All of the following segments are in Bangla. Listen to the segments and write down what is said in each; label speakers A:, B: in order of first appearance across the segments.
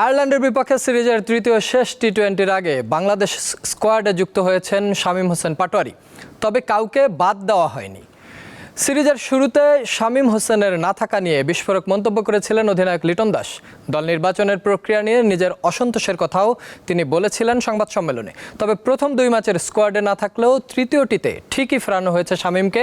A: আয়ারল্যান্ডের বিপক্ষে সিরিজের তৃতীয় শেষ টি টোয়েন্টির আগে বাংলাদেশ স্কোয়াডে যুক্ত হয়েছেন শামীম হোসেন পাটোয়ারি। তবে কাউকে বাদ দেওয়া হয়নি। সিরিজের শুরুতে শামীম হোসেনের না থাকা নিয়ে বিস্ফোরক মন্তব্য করেছিলেন অধিনায়ক লিটন দাস। দল নির্বাচনের প্রক্রিয়া নিয়ে নিজের অসন্তোষের কথাও তিনি বলেছিলেন সংবাদ সম্মেলনে। তবে প্রথম দুই ম্যাচের স্কোয়াডে না থাকলেও তৃতীয়টিতে ঠিকই ফেরানো হয়েছে শামীমকে।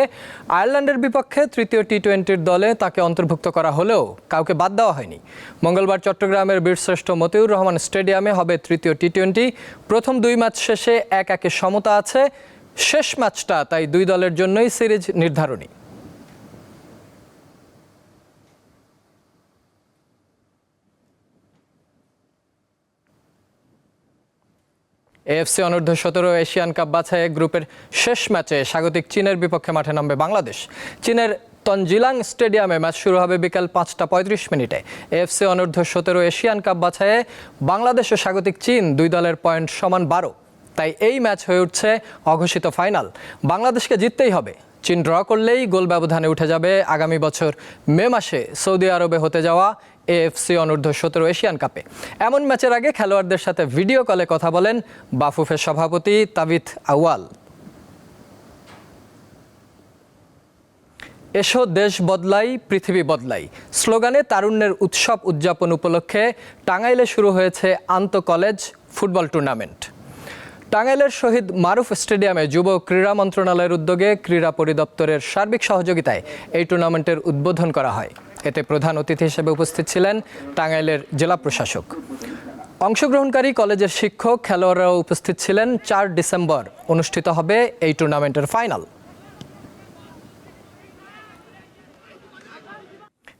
A: আয়ারল্যান্ডের বিপক্ষে তৃতীয় টি টোয়েন্টির দলে তাকে অন্তর্ভুক্ত করা হলেও কাউকে বাদ দেওয়া হয়নি। মঙ্গলবার চট্টগ্রামের বীরশ্রেষ্ঠ মতিউর রহমান স্টেডিয়ামে হবে তৃতীয় টি টোয়েন্টি প্রথম দুই ম্যাচ শেষে এক একে সমতা আছে। শেষ ম্যাচটা তাই দুই দলের জন্যই সিরিজ নির্ধারণী। এএফসি অনূর্ধ্ব সতেরো এশিয়ান কাপ বাছাই গ্রুপের শেষ ম্যাচে স্বাগতিক চীনের বিপক্ষে মাঠে নামবে বাংলাদেশ। চীনের তনজিলাং স্টেডিয়ামে ম্যাচ শুরু হবে বিকাল পাঁচটা পঁয়ত্রিশ মিনিটে। এএফসি অনূর্ধ্ব সতেরো এশিয়ান কাপ বাছাইয়ে বাংলাদেশ ও স্বাগতিক চীন দুই দলের পয়েন্ট সমান বারো। তাই এই ম্যাচ হয়ে উঠছে অঘোষিত ফাইনাল। বাংলাদেশকে জিততেই হবে। চীন ড্র করলেই গোল ব্যবধানে উঠে যাবে আগামী বছর মে মাসে সৌদি আরবে হতে যাওয়া এএফসি অনূর্ধ্ব সতেরো এশিয়ান কাপে। এমন ম্যাচের আগে খেলোয়াড়দের সাথে ভিডিও কলে কথা বলেন বাফুফের সভাপতি তাবিথ আউয়াল। এসো দেশ বদলাই, পৃথিবী বদলাই। স্লোগানে তারুণ্যের উৎসব উদযাপন উপলক্ষে টাঙ্গাইলে শুরু হয়েছে আন্ত কলেজ ফুটবল টুর্নামেন্ট। টাঙ্গাইলের শহীদ মারুফ স্টেডিয়ামে যুব ক্রীড়া মন্ত্রণালয়ের উদ্যোগে ক্রীড়া পরিদপ্তরের সার্বিক সহযোগিতায় এই টুর্নামেন্টের উদ্বোধন করা হয়। এতে প্রধান অতিথি হিসেবে উপস্থিত ছিলেন টাঙ্গাইলের জেলা প্রশাসক। অংশগ্রহণকারী কলেজের শিক্ষক, খেলোয়াড়রাও উপস্থিত ছিলেন। চার ডিসেম্বর অনুষ্ঠিত হবে এই টুর্নামেন্টের ফাইনাল।